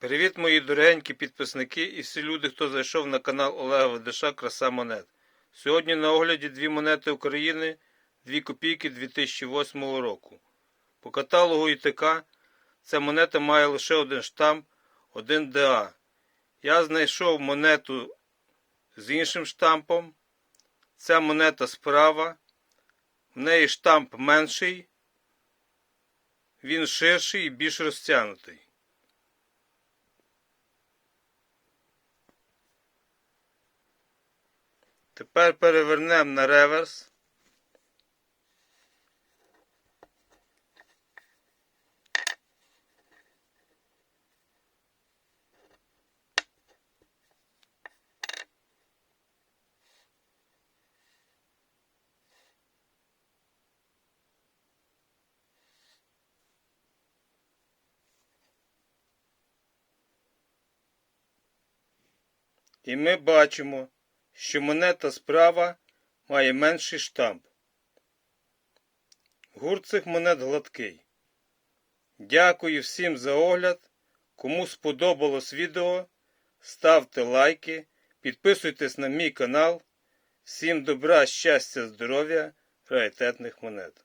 Привіт, мої дорогенькі підписники і всі люди, хто зайшов на канал Олега Ведеша Краса Монет. Сьогодні на огляді дві монети України 2 копійки 2008 року. По каталогу ІТК ця монета має лише один штамп, один ДА. Я знайшов монету з іншим штампом. Ця монета справа. В неї штамп менший, він ширший і більш розтягнутий. Тепер перевернемо на реверс. І ми бачимо, що монета справа має менший штамп. Гурт цих монет гладкий. Дякую всім за огляд. Кому сподобалось відео, ставте лайки, підписуйтесь на мій канал. Всім добра, щастя, здоров'я, раритетних монет.